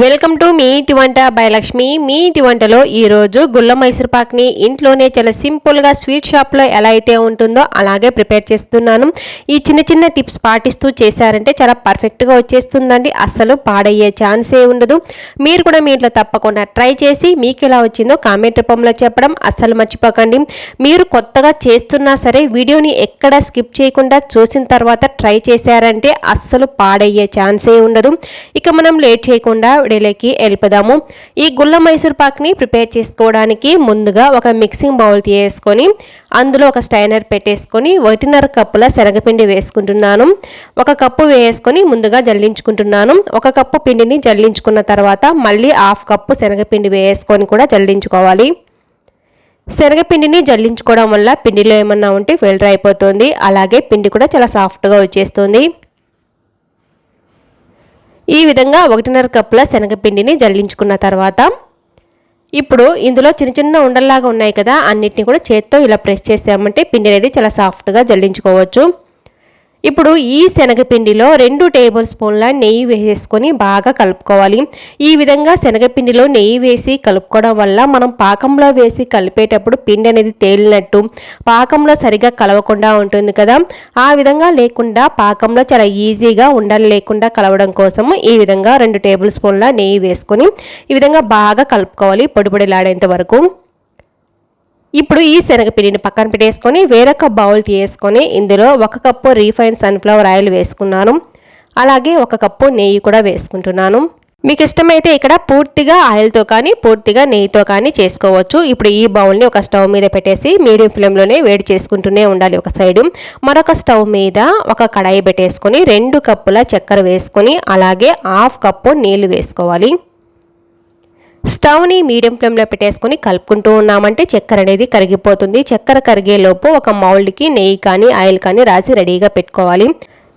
Welcome to me ఇంటి వంట బయలక్ష్మి. మీ ఇంటి వంటలో ఈరోజు గుల్ల మైసూర్ పాక్ని ఇంట్లోనే చాలా సింపుల్గా స్వీట్ షాప్లో ఎలా అయితే ఉంటుందో అలాగే ప్రిపేర్ చేస్తున్నాను. ఈ చిన్న చిన్న టిప్స్ పాటిస్తూ చేశారంటే చాలా పర్ఫెక్ట్గా వచ్చేస్తుందండి. అస్సలు పాడయ్యే ఛాన్సే ఉండదు. మీరు కూడా మీ ఇంట్లో తప్పకుండా ట్రై చేసి మీకు ఎలా వచ్చిందో కామెంట్ రూపంలో చెప్పడం అస్సలు మర్చిపోకండి. మీరు కొత్తగా చేస్తున్నా సరే వీడియోని ఎక్కడ స్కిప్ చేయకుండా చూసిన తర్వాత ట్రై చేశారంటే అస్సలు పాడయ్యే ఛాన్సే ఉండదు. ఇక మనం లేట్ చేయకుండా విడేలోకి వెళ్ళిపోదాము. ఈ గుల్ల మైసూర్ పాక్ని ప్రిపేర్ చేసుకోవడానికి ముందుగా ఒక మిక్సింగ్ బౌల్ తీసుకొని అందులో ఒక స్టైనర్ పెట్టేసుకొని ఒకటిన్నర కప్పుల శనగపిండి వేసుకుంటున్నాను. ఒక కప్పు వేసుకొని ముందుగా జల్లించుకుంటున్నాను. ఒక కప్పు పిండిని జల్లించుకున్న తర్వాత మళ్ళీ హాఫ్ కప్పు శనగపిండి వేసుకొని కూడా జల్లించుకోవాలి. శనగపిండిని జల్లించుకోవడం వల్ల పిండిలో ఏమన్నా ఉంటే ఫిల్టర్ అయిపోతుంది. అలాగే పిండి కూడా చాలా సాఫ్ట్గా వచ్చేస్తుంది. ఈ విధంగా ఒకటిన్నర కప్పుల శనగపిండిని జల్లించుకున్న తర్వాత ఇప్పుడు ఇందులో చిన్న చిన్న ఉండల్లాగా ఉన్నాయి కదా అన్నిటిని కూడా చేత్తో ఇలా ప్రెస్ చేసామంటే పిండి అనేది చాలా సాఫ్ట్గా జల్లించుకోవచ్చు. ఇప్పుడు ఈ శనగపిండిలో రెండు టేబుల్ స్పూన్ల నెయ్యి వేసేసుకొని బాగా కలుపుకోవాలి. ఈ విధంగా శనగపిండిలో నెయ్యి వేసి కలుపుకోవడం వల్ల మనం పాకంలో వేసి కలిపేటప్పుడు పిండి అనేది తేలినట్టు పాకంలో సరిగా కలవకుండా ఉంటుంది కదా. ఆ విధంగా లేకుండా పాకంలో చాలా ఈజీగా ఉండలు లేకుండా కలవడం కోసం ఈ విధంగా రెండు టేబుల్ స్పూన్ల నెయ్యి వేసుకొని ఈ విధంగా బాగా కలుపుకోవాలి పొడి పొడిలాడేంత వరకు. ఇప్పుడు ఈ శనగపిండిని పక్కన పెట్టేసుకొని వేరొక బౌల్ తీసుకొని ఇందులో ఒక కప్పు రీఫైన్ సన్ఫ్లవర్ ఆయిల్ వేసుకున్నాను. అలాగే ఒక కప్పు నెయ్యి కూడా వేసుకుంటున్నాను. మీకు ఇష్టమైతే ఇక్కడ పూర్తిగా ఆయిల్తో కానీ పూర్తిగా నెయ్యితో కానీ చేసుకోవచ్చు. ఇప్పుడు ఈ బౌల్ని ఒక స్టవ్ మీద పెట్టేసి మీడియం ఫ్లేమ్లోనే వేడి చేసుకుంటూనే ఉండాలి ఒక సైడు. మరొక స్టవ్ మీద ఒక కడాయి పెట్టేసుకొని రెండు కప్పుల చక్కెర వేసుకొని అలాగే హాఫ్ కప్పు నీళ్ళు వేసుకోవాలి. స్టవ్ని మీడియం ఫ్లేమ్లో పెట్టేసుకొని కలుపుకుంటూ ఉన్నామంటే చక్కెర అనేది కరిగిపోతుంది. చక్కెర కరిగేలోపు ఒక మౌల్డ్కి నెయ్యి కానీ ఆయిల్ కానీ రాసి రెడీగా పెట్టుకోవాలి.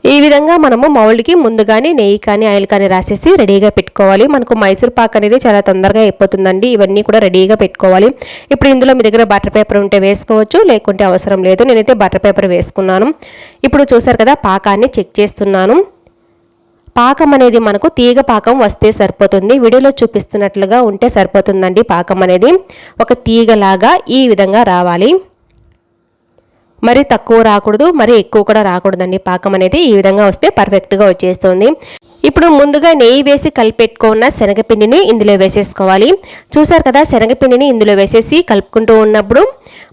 ఈ విధంగా మనము మౌల్డ్కి ముందుగానే నెయ్యి కానీ ఆయిల్ కానీ రాసేసి రెడీగా పెట్టుకోవాలి. మనకు మైసూర్ పాక్ అనేది చాలా తొందరగా అయిపోతుందండి. ఇవన్నీ కూడా రెడీగా పెట్టుకోవాలి. ఇప్పుడు ఇందులో మీ దగ్గర బటర్ పేపర్ ఉంటే వేసుకోవచ్చు లేకుంటే అవసరం లేదు. నేనైతే బటర్ పేపర్ వేసుకున్నాను. ఇప్పుడు చూసారు కదా పాకాన్ని చెక్ చేస్తున్నాను. పాకం అనేది మనకు తీగ పాకం వస్తే సరిపోతుంది. వీడియోలో చూపిస్తున్నట్లుగా ఉంటే సరిపోతుందండి పాకం అనేది. ఒక తీగలాగా ఈ విధంగా రావాలి. మరి తక్కువ రాకూడదు మరి ఎక్కువ కూడా రాకూడదండి. పాకం అనేది ఈ విధంగా వస్తే పర్ఫెక్ట్గా వచ్చేస్తుంది. ఇప్పుడు ముందుగా నెయ్యి వేసి కలిపెట్టుకున్న శనగపిండిని ఇందులో వేసేసుకోవాలి. చూసారు కదా శనగపిండిని ఇందులో వేసేసి కలుపుకుంటూ ఉన్నప్పుడు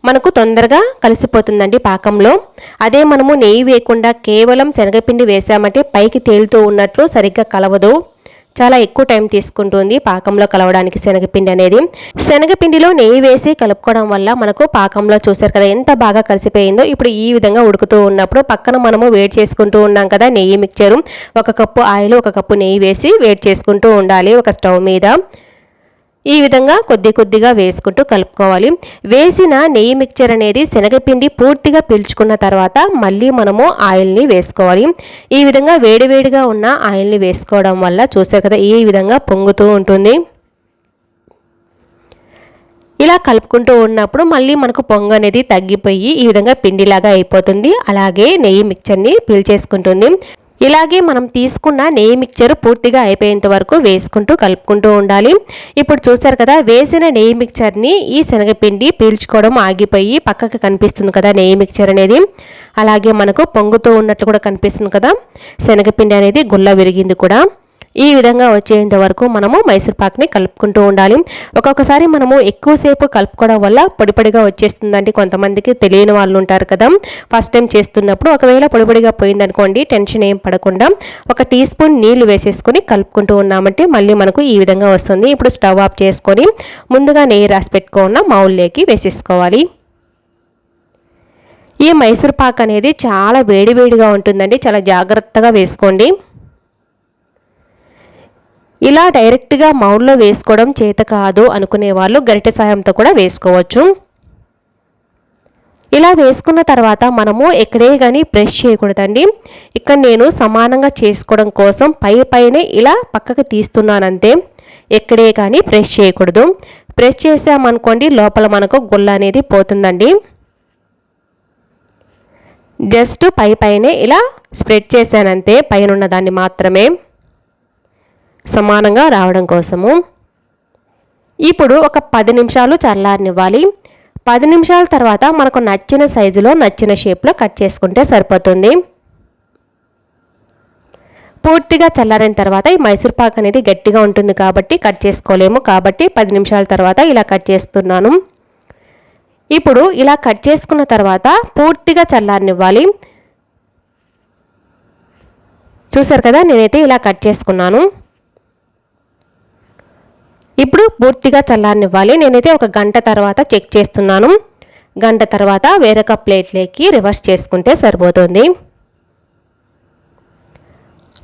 మనకు తొందరగా కలిసిపోతుందండి పాకంలో. అదే మనము నెయ్యి వేయకుండా కేవలం శనగపిండి వేసామంటే పైకి తేలుతూ ఉన్నట్లు సరిగ్గా కలవదు. చాలా ఎక్కువ టైం తీసుకుంటుంది పాకంలో కలవడానికి శనగపిండి అనేది. శనగపిండిలో నెయ్యి వేసి కలుపుకోవడం వల్ల మనకు పాకంలో చూసారు కదా ఎంత బాగా కలిసిపోయిందో. ఇప్పుడు ఈ విధంగా ఉడుకుతూ ఉన్నప్పుడు పక్కన మనము వేడి చేసుకుంటూ ఉన్నాం కదా నెయ్యి మిక్చరు. ఒక కప్పు ఆయిల్ ఒక కప్పు నెయ్యి వేసి వేడి చేసుకుంటూ ఉండాలి ఒక స్టవ్ మీద. ఈ విధంగా కొద్ది కొద్దిగా వేసుకుంటూ కలుపుకోవాలి. వేసిన నెయ్యి మిక్చర్ అనేది శనగపిండి పూర్తిగా పీల్చుకున్న తర్వాత మళ్ళీ మనము ఆయిల్ని వేసుకోవాలి. ఈ విధంగా వేడివేడిగా ఉన్న ఆయిల్ని వేసుకోవడం వల్ల చూసారు కదా ఈ విధంగా పొంగుతూ ఉంటుంది. ఇలా కలుపుకుంటూ ఉన్నప్పుడు మళ్ళీ మనకు పొంగు అనేది తగ్గిపోయి ఈ విధంగా పిండిలాగా అయిపోతుంది. అలాగే నెయ్యి మిక్చర్ని పీల్చేసుకుంటుంది. ఇలాగే మనం తీసుకున్న నెయ్యి మిక్చర్ పూర్తిగా అయిపోయేంత వరకు వేసుకుంటూ కలుపుకుంటూ ఉండాలి. ఇప్పుడు చూసారు కదా వేసిన నెయ్యి మిక్చర్ని ఈ శనగపిండి పీల్చుకోవడం ఆగిపోయి పక్కకు కనిపిస్తుంది కదా నెయ్యి మిక్చర్ అనేది. అలాగే మనకు పొంగుతూ ఉన్నట్లు కూడా కనిపిస్తుంది కదా శనగపిండి అనేది గుల్ల విరిగింది కూడా. ఈ విధంగా వచ్చేంత వరకు మనము మైసూర్ పాక్ని కలుపుకుంటూ ఉండాలి. ఒక్కొక్కసారి మనము ఎక్కువసేపు కలుపుకోవడం వల్ల పొడిపొడిగా వచ్చేస్తుందండి. కొంతమందికి తెలియని వాళ్ళు ఉంటారు కదా. ఫస్ట్ టైం చేస్తున్నప్పుడు ఒకవేళ పొడిపొడిగా పోయిందనుకోండి టెన్షన్ ఏం పడకుండా ఒక టీ స్పూన్ నీళ్ళు వేసేసుకొని కలుపుకుంటూ ఉన్నామంటే మళ్ళీ మనకు ఈ విధంగా వస్తుంది. ఇప్పుడు స్టవ్ ఆఫ్ చేసుకొని ముందుగా నెయ్యి రాసి పెట్టుకున్న మౌల్లోకి వేసేసుకోవాలి. ఈ మైసూర్ పాక్ అనేది చాలా వేడివేడిగా ఉంటుందండి. చాలా జాగ్రత్తగా వేసుకోండి. ఇలా డైరెక్ట్గా మౌల్లో వేసుకోవడం చేత కాదు అనుకునే వాళ్ళు గరిటె సాయంతో కూడా వేసుకోవచ్చు. ఇలా వేసుకున్న తర్వాత మనము ఎక్కడే కానీ ప్రెస్ చేయకూడదండి. ఇక్కడ నేను సమానంగా చేసుకోవడం కోసం పై పైనే ఇలా పక్కకు తీస్తున్నానంతే. ఎక్కడే కానీ ప్రెస్ చేయకూడదు. ప్రెస్ చేసామనుకోండి లోపల మనకు గుల్ల అనేది పోతుందండి. జస్ట్ పై పైనే ఇలా స్ప్రెడ్ చేశానంతే పైన దాన్ని మాత్రమే. సమానంగా రావడం కోసము. ఇప్పుడు ఒక పది నిమిషాలు చల్లారనివ్వాలి. పది నిమిషాల తర్వాత మనకు నచ్చిన సైజులో నచ్చిన షేప్లో కట్ చేసుకుంటే సరిపోతుంది. పూర్తిగా చల్లారిన తర్వాత ఈ మైసూర్ పాక్ అనేది గట్టిగా ఉంటుంది కాబట్టి కట్ చేసుకోలేము. కాబట్టి పది నిమిషాల తర్వాత ఇలా కట్ చేస్తున్నాను. ఇప్పుడు ఇలా కట్ చేసుకున్న తర్వాత పూర్తిగా చల్లారనివ్వాలి. చూసారు కదా? నేనైతే ఇలా కట్ చేసుకున్నాను. ఇప్పుడు పూర్తిగా చల్లారనివ్వాలి. నేనైతే ఒక గంట తర్వాత చెక్ చేస్తున్నాను. గంట తర్వాత వేరొక ప్లేట్లోకి రివర్స్ చేసుకుంటే సరిపోతుంది.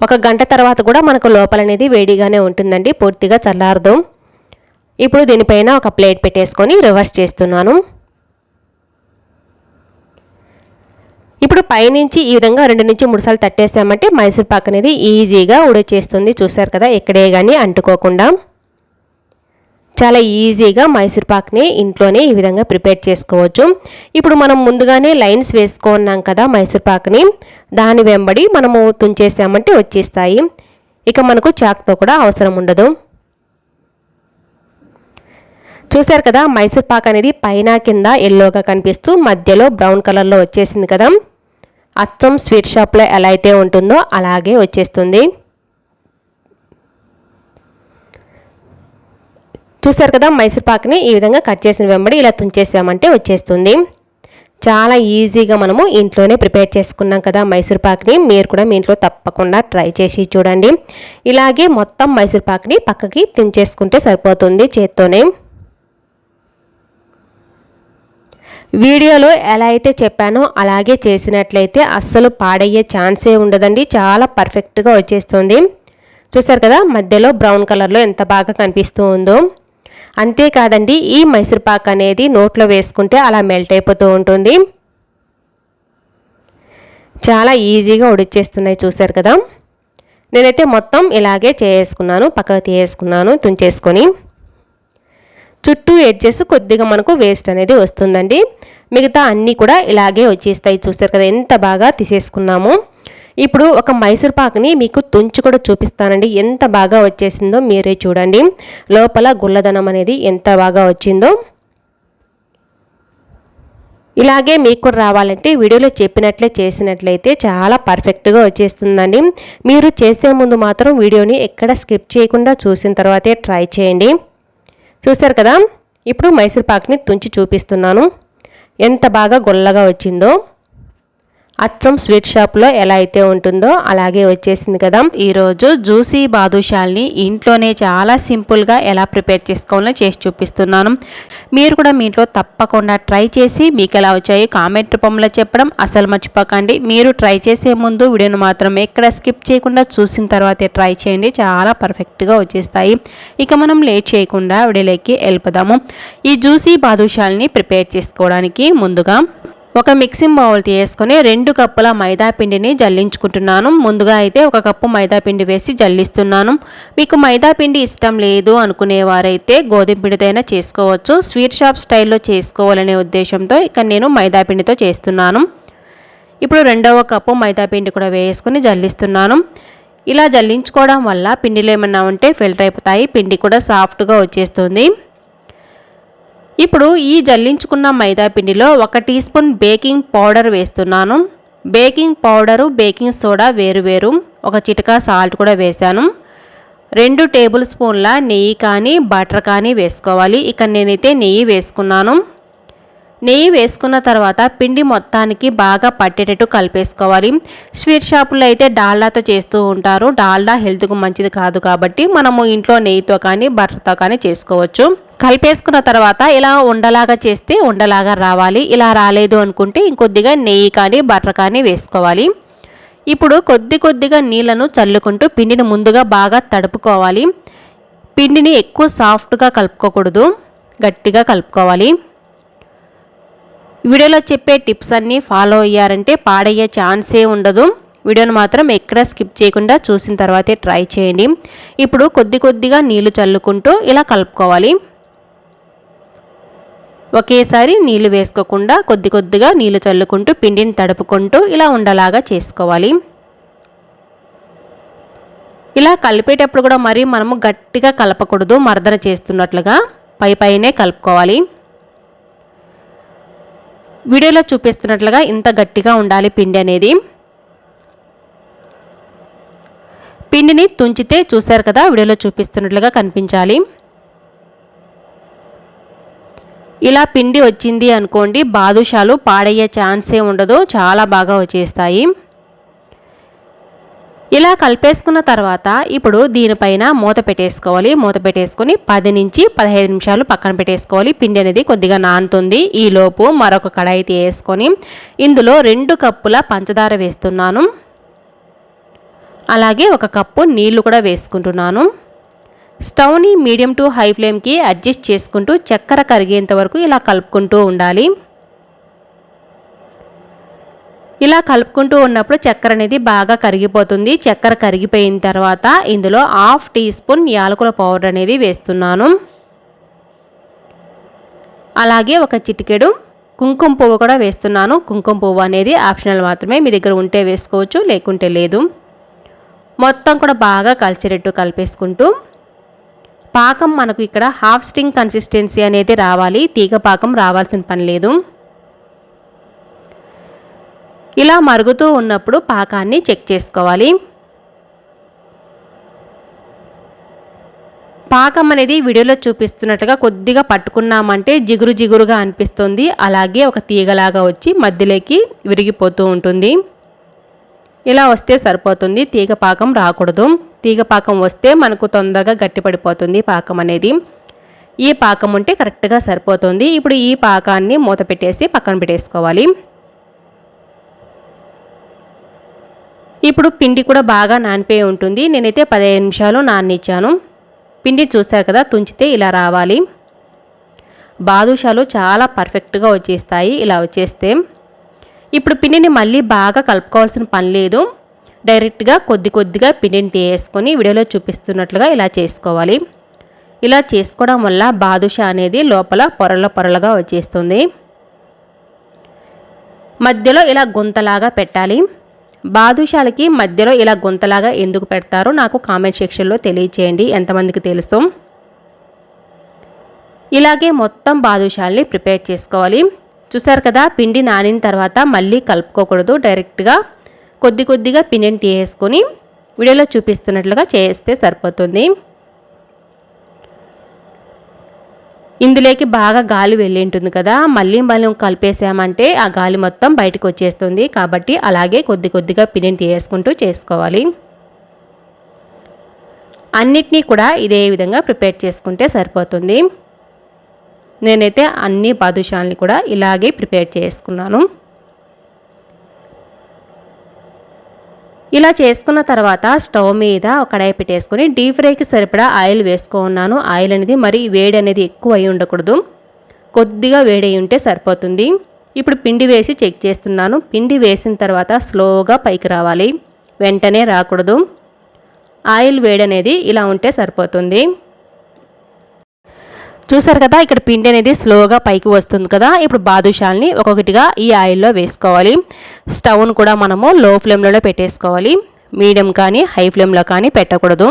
ఒక గంట తర్వాత కూడా మనకు లోపల అనేది వేడిగానే ఉంటుందండి. పూర్తిగా చల్లారదు. ఇప్పుడు దీనిపైన ఒక ప్లేట్ పెట్టేసుకొని రివర్స్ చేస్తున్నాను. ఇప్పుడు పైనుంచి ఈ విధంగా రెండు నుంచి మూడు సార్లు తట్టేసామంటే మైసూర్ పాక్ అనేది ఈజీగా ఉడచేస్తుంది చూసారు కదా ఎక్కడే కానీ అంటుకోకుండా. చాలా ఈజీగా మైసూర్ పాక్ని ఇంట్లోనే ఈ విధంగా ప్రిపేర్ చేసుకోవచ్చు. ఇప్పుడు మనం ముందుగానే లైన్స్ వేసుకున్నాం కదా మైసూర్ పాక్ని దాని వెంబడి మనము తుంచేసామంటే వచ్చేస్తాయి. ఇక మనకు చాక్తో కూడా అవసరం ఉండదు. చూశారు కదా మైసూర్ పాక్ అనేది పైన కింద ఎల్లోగా కనిపిస్తూ మధ్యలో బ్రౌన్ కలర్లో వచ్చేసింది కదా. అచ్చం స్వీట్ షాప్లో ఎలా అయితే ఉంటుందో అలాగే వచ్చేస్తుంది. చూసారు కదా మైసూర్ పాక్ని ఈ విధంగా కట్ చేసిన వెంబడి ఇలా తుంచేసామంటే వచ్చేస్తుంది. చాలా ఈజీగా మనము ఇంట్లోనే ప్రిపేర్ చేసుకున్నాం కదా మైసూర్ పాక్ని. మీరు కూడా మీ ఇంట్లో తప్పకుండా ట్రై చేసి చూడండి. ఇలాగే మొత్తం మైసూర్ పాక్ని పక్కకి తుంచేసుకుంటే సరిపోతుంది చేత్తోనే. వీడియోలో ఎలా అయితే చెప్పానో అలాగే చేసినట్లయితే అస్సలు పాడయ్యే ఛాన్సే ఉండదండి. చాలా పర్ఫెక్ట్గా వచ్చేస్తుంది. చూసారు కదా మధ్యలో బ్రౌన్ కలర్లో ఎంత బాగా కనిపిస్తూ ఉందో. అంతేకాదండి ఈ మైసూర్పాక్ అనేది నోట్లో వేసుకుంటే అలా మెల్ట్ అయిపోతూ ఉంటుంది. చాలా ఈజీగా ఉడిచేస్తున్నాయి చూసారు కదా. నేనైతే మొత్తం ఇలాగే చేసుకున్నాను పక్కకు తీసేసుకున్నాను తుంచేసుకొని. చుట్టూ ఎడ్జెస్ కొద్దిగా మనకు వేస్ట్ అనేది వస్తుందండి. మిగతా అన్నీ కూడా ఇలాగే వచ్చేస్తాయి చూసారు కదా ఎంత బాగా తీసేసుకున్నాము. ఇప్పుడు ఒక మైసూర్ పాక్ని మీకు తుంచి కూడా చూపిస్తానండి. ఎంత బాగా వచ్చేసిందో మీరే చూడండి. లోపల గుల్లదనం అనేది ఎంత బాగా వచ్చిందో. ఇలాగే మీకు కూడా రావాలంటే వీడియోలో చెప్పినట్లే చేసినట్లయితే చాలా పర్ఫెక్ట్గా వచ్చేస్తుందండి. మీరు చేసే ముందు మాత్రం వీడియోని ఎక్కడ స్కిప్ చేయకుండా చూసిన తర్వాతే ట్రై చేయండి. చూసారు కదా? ఇప్పుడు మైసూర్ పాక్ని తుంచి చూపిస్తున్నాను. ఎంత బాగా గొల్లగా వచ్చిందో. అచ్చం స్వీట్ షాప్లో ఎలా అయితే ఉంటుందో అలాగే వచ్చేసింది కదా. ఈరోజు జ్యూసీ బాదుషాల్ని ఇంట్లోనే చాలా సింపుల్గా ఎలా ప్రిపేర్ చేసుకోవాలో చేసి చూపిస్తున్నాను. మీరు కూడా మీ ఇంట్లో తప్పకుండా ట్రై చేసి మీకు ఎలా వచ్చాయో కామెంట్ రూపంలో చెప్పడం అసలు మర్చిపోకండి. మీరు ట్రై చేసే ముందు వీడియోను మాత్రం ఎక్కడ స్కిప్ చేయకుండా చూసిన తర్వాతే ట్రై చేయండి. చాలా పర్ఫెక్ట్గా వచ్చేస్తాయి. ఇక మనం లేట్ చేయకుండా వీడియోలోకి వెళ్ళిపోదాము. ఈ జ్యూసీ బాదుషాల్ని ప్రిపేర్ చేసుకోవడానికి ముందుగా ఒక మిక్సింగ్ బౌల్ తీసుకొని రెండు కప్పుల మైదా పిండిని జల్లించుకుంటున్నాను. ముందుగా అయితే ఒక కప్పు మైదా పిండి వేసి జల్లిస్తున్నాను. మీకు మైదా పిండి ఇష్టం లేదు అనుకునేవారైతే గోధుమ పిండితోనే చేసుకోవచ్చు. స్వీట్ షాప్ స్టైల్లో చేసుకోవాలనే ఉద్దేశంతో ఇక నేను మైదా పిండితో చేస్తున్నాను. ఇప్పుడు రెండవ కప్పు మైదా పిండి కూడా వేసుకుని జల్లిస్తున్నాను. ఇలా జల్లించుకోవడం వల్ల పిండిలో ఏమన్నా ఉంటే ఫిల్టర్ అయిపోతాయి. పిండి కూడా సాఫ్ట్గా వచ్చేస్తుంది. ఇప్పుడు ఈ జల్లించుకున్న మైదా పిండిలో ఒక టీ స్పూన్ బేకింగ్ పౌడర్ వేస్తున్నాను. బేకింగ్ పౌడరు బేకింగ్ సోడా వేరు వేరు. ఒక చిటికా సాల్ట్ కూడా వేశాను. రెండు టేబుల్ స్పూన్ల నెయ్యి కానీ బటర్ కానీ వేసుకోవాలి. ఇక నేనైతే నెయ్యి వేసుకున్నాను. నెయ్యి వేసుకున్న తర్వాత పిండి మొత్తానికి బాగా పట్టేటట్టు కలిపేసుకోవాలి. స్వీట్ షాపులో అయితే డాల్డాతో చేస్తూ ఉంటారు. డాల్డా హెల్త్కు మంచిది కాదు కాబట్టి మనము ఇంట్లో నెయ్యితో కానీ బటర్తో కానీ చేసుకోవచ్చు. కలిపేసుకున్న తర్వాత ఇలా ఉండలాగా చేస్తే ఉండలాగా రావాలి. ఇలా రాలేదు అనుకుంటే ఇంకొద్దిగా నెయ్యి కానీ బటర్ కానీ వేసుకోవాలి. ఇప్పుడు కొద్ది కొద్దిగా నీళ్ళను చల్లుకుంటూ పిండిని ముందుగా బాగా తడుపుకోవాలి. పిండిని ఎక్కువ సాఫ్ట్గా కలుపుకోకూడదు. గట్టిగా కలుపుకోవాలి. వీడియోలో చెప్పే టిప్స్ అన్నీ ఫాలో అయ్యారంటే పాడయ్యే ఛాన్సే ఉండదు. వీడియోను మాత్రం ఎక్కడ స్కిప్ చేయకుండా చూసిన తర్వాతే ట్రై చేయండి. ఇప్పుడు కొద్ది కొద్దిగా నీళ్ళు చల్లుకుంటూ ఇలా కలుపుకోవాలి. ఒకేసారి నీళ్ళు వేసుకోకుండా కొద్ది కొద్దిగా నీళ్ళు చల్లుకుంటూ పిండిని తడుపుకుంటూ ఇలా ఉండలాగా చేసుకోవాలి. ఇలా కలిపేటప్పుడు కూడా మరీ మనము గట్టిగా కలపకూడదు మర్దన చేస్తున్నట్లుగా పై పైనే కలుపుకోవాలి. వీడియోలో చూపిస్తున్నట్లుగా ఇంత గట్టిగా ఉండాలి పిండి అనేది. పిండిని తుంచితే చూశారు కదా వీడియోలో చూపిస్తున్నట్లుగా కనిపించాలి. ఇలా పిండి వచ్చింది అనుకోండి బాదుషాలు పాడయ్యే ఛాన్సే ఉండదు చాలా బాగా వచ్చేస్తాయి. ఇలా కలిపేసుకున్న తర్వాత ఇప్పుడు దీనిపైన మూత పెట్టేసుకోవాలి. మూత పెట్టేసుకొని పది నుంచి పదహైదు నిమిషాలు పక్కన పెట్టేసుకోవాలి. పిండి అనేది కొద్దిగా నానుతుంది. ఈలోపు మరొక కడాయి వేసుకొని ఇందులో రెండు కప్పుల పంచదార వేస్తున్నాను. అలాగే ఒక కప్పు నీళ్ళు కూడా వేసుకుంటున్నాను. స్టవ్ని మీడియం టు హై ఫ్లేమ్కి అడ్జస్ట్ చేసుకుంటూ చక్కెర కరిగేంత వరకు ఇలా కలుపుకుంటూ ఉండాలి. ఇలా కలుపుకుంటూ ఉన్నప్పుడు చక్కెర అనేది బాగా కరిగిపోతుంది. చక్కెర కరిగిపోయిన తర్వాత ఇందులో హాఫ్ టీ స్పూన్ యాలకుల పౌడర్ అనేది వేస్తున్నాను. అలాగే ఒక చిటికెడు కుంకుమ పువ్వు కూడా వేస్తున్నాను. కుంకుమ పువ్వు అనేది ఆప్షనల్ మాత్రమే. మీ దగ్గర ఉంటే వేసుకోవచ్చు లేకుంటే లేదు. మొత్తం కూడా బాగా కలిసేటట్టు కలిపేసుకుంటూ పాకం మనకు ఇక్కడ హాఫ్ స్టింగ్ కన్సిస్టెన్సీ అనేది రావాలి. తీగ పాకం రావాల్సిన పని లేదు. ఇలా మరుగుతూ ఉన్నప్పుడు పాకాన్ని చెక్ చేసుకోవాలి. పాకం అనేది వీడియోలో చూపిస్తున్నట్టుగా కొద్దిగా పట్టుకున్నామంటే జిగురు జిగురుగా అనిపిస్తుంది. అలాగే ఒక తీగలాగా వచ్చి మధ్యలోకి విరిగిపోతూ ఉంటుంది. ఇలా వస్తే సరిపోతుంది. తీగ పాకం రాకూడదు. తీగ పాకం వస్తే మనకు తొందరగా గట్టిపడిపోతుంది పాకం అనేది. ఈ పాకం ఉంటే కరెక్ట్గా సరిపోతుంది. ఇప్పుడు ఈ పాకాన్ని మూత పెట్టేసి పక్కన పెట్టేసుకోవాలి. ఇప్పుడు పిండి కూడా బాగా నానిపోయి ఉంటుంది. నేనైతే పదిహేను నిమిషాలు నానిచ్చాను. పిండి చూశారు కదా తుంచితే ఇలా రావాలి. బాదుషాలు చాలా పర్ఫెక్ట్గా వచ్చేస్తాయి ఇలా వచ్చేస్తే. ఇప్పుడు పిండిని మళ్ళీ బాగా కలుపుకోవాల్సిన పని లేదు. డైరెక్ట్గా కొద్ది కొద్దిగా పిండిని తీయేసుకొని వీడియోలో చూపిస్తున్నట్లుగా ఇలా చేసుకోవాలి. ఇలా చేసుకోవడం వల్ల బాదుషా అనేది లోపల పొరల పొరలుగా వచ్చేస్తుంది. మధ్యలో ఇలా గుంతలాగా పెట్టాలి. బాదుషాలకి మధ్యలో ఇలా గుంతలాగా ఎందుకు పెడతారో నాకు కామెంట్ సెక్షన్లో తెలియచేయండి. ఎంతమందికి తెలుసు? ఇలాగే మొత్తం బాదుషాల్ని ప్రిపేర్ చేసుకోవాలి. చూసారు కదా పిండి నానిన తర్వాత మళ్ళీ కలుపుకోకూడదు. డైరెక్ట్గా కొద్ది కొద్దిగా పిండిని తీసేసుకొని వీడియోలో చూపిస్తున్నట్లుగా చేస్తే సరిపోతుంది. ఇందులోకి బాగా గాలి వెళ్ళి ఉంటుంది కదా మళ్ళీ మళ్ళీ కలిపేసామంటే ఆ గాలి మొత్తం బయటకు వచ్చేస్తుంది. కాబట్టి అలాగే కొద్ది కొద్దిగా పిండిని తీసేసుకుంటూ చేసుకోవాలి. అన్నిటినీ కూడా ఇదే విధంగా ప్రిపేర్ చేసుకుంటే సరిపోతుంది. నేనైతే అన్ని బాదుషాల్ని కూడా ఇలాగే ప్రిపేర్ చేసుకున్నాను. ఇలా చేసుకున్న తర్వాత స్టవ్ మీద కడాయి పెట్టేసుకొని డీప్ ఫ్రైకి సరిపడా ఆయిల్ వేసుకున్నాను. ఆయిల్ అనేది మరి వేడి అనేది ఎక్కువ అయి ఉండకూడదు. కొద్దిగా వేడి ఉంటే సరిపోతుంది. ఇప్పుడు పిండి వేసి చెక్ చేస్తున్నాను. పిండి వేసిన తర్వాత స్లోగా పైకి రావాలి. వెంటనే రాకూడదు. ఆయిల్ వేడి అనేది ఇలా ఉంటే సరిపోతుంది. చూసారు కదా ఇక్కడ పిండి అనేది స్లోగా పైకి వస్తుంది కదా ఇప్పుడు బాదుషాల్ని ఒక్కొక్కటిగా ఈ ఆయిల్లో వేసుకోవాలి. స్టవ్ను కూడా మనము లో ఫ్లేమ్లో పెట్టేసుకోవాలి. మీడియం కానీ హై ఫ్లేమ్లో కానీ పెట్టకూడదు.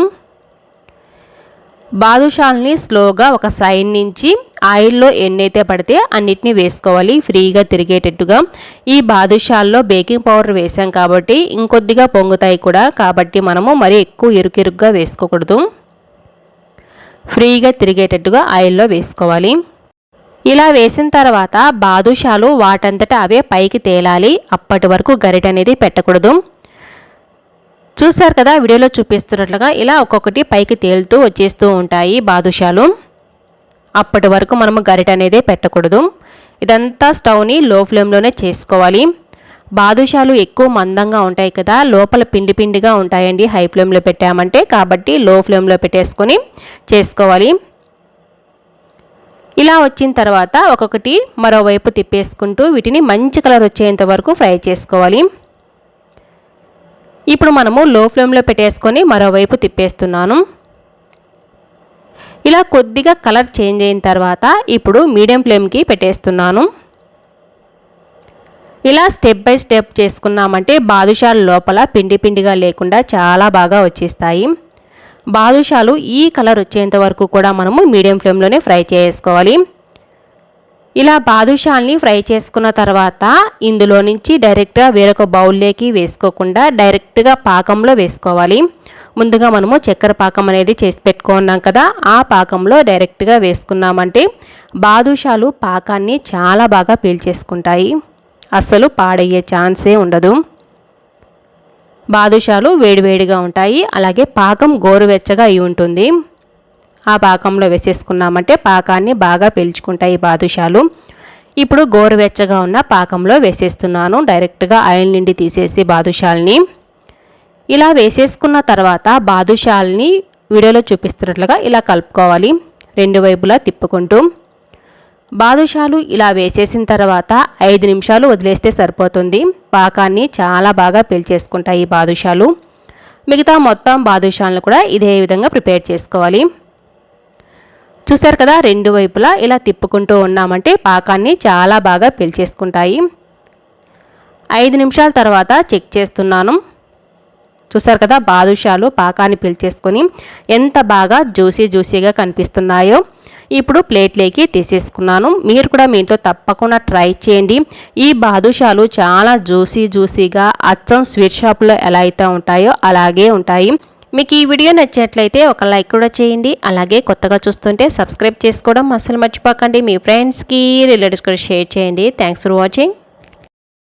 బాదుషాల్ని స్లోగా ఒక సైడ్ నుంచి ఆయిల్లో ఎన్నైతే పడితే అన్నిటినీ వేసుకోవాలి ఫ్రీగా తిరిగేటట్టుగా. ఈ బాదుషాల్లో బేకింగ్ పౌడర్ వేసాం కాబట్టి ఇంకొద్దిగా పొంగుతాయి కూడా కాబట్టి మనము మరీ ఎక్కువ ఇరుకిరుగ్గా వేసుకోకూడదు. ఫ్రీగా తిరిగేటట్టుగా ఆయిల్లో వేసుకోవాలి. ఇలా వేసిన తర్వాత బాదుషాలు వాటంతట అవే పైకి తేలాలి. అప్పటి వరకు గరిట అనేది పెట్టకూడదు. చూసారు కదా వీడియోలో చూపిస్తున్నట్లుగా ఇలా ఒక్కొక్కటి పైకి తేలుతూ వచ్చేస్తూ ఉంటాయి బాదుషాలు. అప్పటి వరకు మనము గరిట అనేది పెట్టకూడదు. ఇదంతా స్టవ్ని లో ఫ్లేమ్లోనే చేసుకోవాలి. బాదుషాలు ఎక్కువ మందంగా ఉంటాయి కదా లోపల పిండి పిండిగా ఉంటాయండి. హై ఫ్లేమ్లో పెట్టామంటే కాబట్టి లో ఫ్లేమ్లో పెట్టేసుకొని చేసుకోవాలి. ఇలా వచ్చిన తర్వాత ఒక్కొక్కటి మరోవైపు తిప్పేసుకుంటూ వీటిని మంచి కలర్ వచ్చేంత వరకు ఫ్రై చేసుకోవాలి. ఇప్పుడు మనము లో ఫ్లేమ్లో పెట్టేసుకొని మరోవైపు తిప్పేస్తున్నాను. ఇలా కొద్దిగా కలర్ చేంజ్ అయిన తర్వాత ఇప్పుడు మీడియం ఫ్లేమ్కి పెట్టేస్తున్నాను. ఇలా స్టెప్ బై స్టెప్ చేసుకున్నామంటే బాదుషాలు లోపల పిండి పిండిగా లేకుండా చాలా బాగా వచ్చేస్తాయి. బాదుషాలు ఈ కలర్ వచ్చేంత వరకు కూడా మనము మీడియం ఫ్లేమ్లోనే ఫ్రై చేసుకోవాలి. ఇలా బాదుషాల్ని ఫ్రై చేసుకున్న తర్వాత ఇందులో నుంచి డైరెక్ట్గా వేరొక బౌల్లోకి వేసుకోకుండా డైరెక్ట్గా పాకంలో వేసుకోవాలి. ముందుగా మనము చక్కెర పాకం అనేది చేసి పెట్టుకున్నాం కదా ఆ పాకంలో డైరెక్ట్గా వేసుకున్నామంటే బాదుషాలు పాకాన్ని చాలా బాగా పీల్చేసుకుంటాయి అస్సలు పాడయ్యే ఛాన్సే ఉండదు. బాదుషాలు వేడివేడిగా ఉంటాయి. అలాగే పాకం గోరువెచ్చగా అయి ఉంటుంది. ఆ పాకంలో వేసేసుకున్నామంటే పాకాన్ని బాగా పీల్చుకుంటాయి బాదుషాలు. ఇప్పుడు గోరువెచ్చగా ఉన్న పాకంలో వేసేస్తున్నాను. డైరెక్ట్గా ఆయిల్ నుండి తీసేసి బాదుషాల్ని. ఇలా వేసేసుకున్న తర్వాత బాదుషాల్ని వీడియోలో చూపిస్తున్నట్లుగా ఇలా కలుపుకోవాలి. రెండు వైపులా తిప్పుకుంటూ బాదుషాలు ఇలా వేసేసిన తర్వాత ఐదు నిమిషాలు వదిలేస్తే సరిపోతుంది. పాకాన్ని చాలా బాగా పీల్చేసుకుంటాయి ఈ బాదుషాలు. మిగతా మొత్తం బాదుషాలను కూడా ఇదే విధంగా ప్రిపేర్ చేసుకోవాలి. చూసారు కదా రెండు వైపులా ఇలా తిప్పుకుంటూ ఉన్నామంటే పాకాన్ని చాలా బాగా పీల్చేసుకుంటాయి ఐదు నిమిషాల తర్వాత చెక్ చేస్తున్నాను. చూసారు కదా బాదుషాలు పాకాన్ని పీల్చేసుకొని ఎంత బాగా జ్యూసీ జ్యూసీగా కనిపిస్తున్నాయో. ఇప్పుడు ప్లేట్లోకి తీసేసుకున్నాను. మీరు కూడా మీ ఇంట్లో తప్పకుండా ట్రై చేయండి. ఈ బాదుషాలు చాలా జ్యూసీ జ్యూసీగా అచ్చం స్వీట్ షాప్లో ఎలా అయితే ఉంటాయో అలాగే ఉంటాయి. మీకు ఈ వీడియో నచ్చినట్లయితే ఒక లైక్ కూడా చేయండి. అలాగే కొత్తగా చూస్తుంటే సబ్స్క్రైబ్ చేసుకోవడం అసలు మర్చిపోకండి. మీ ఫ్రెండ్స్కి రిలేటివ్స్ కూడా షేర్ చేయండి. Thanks for watching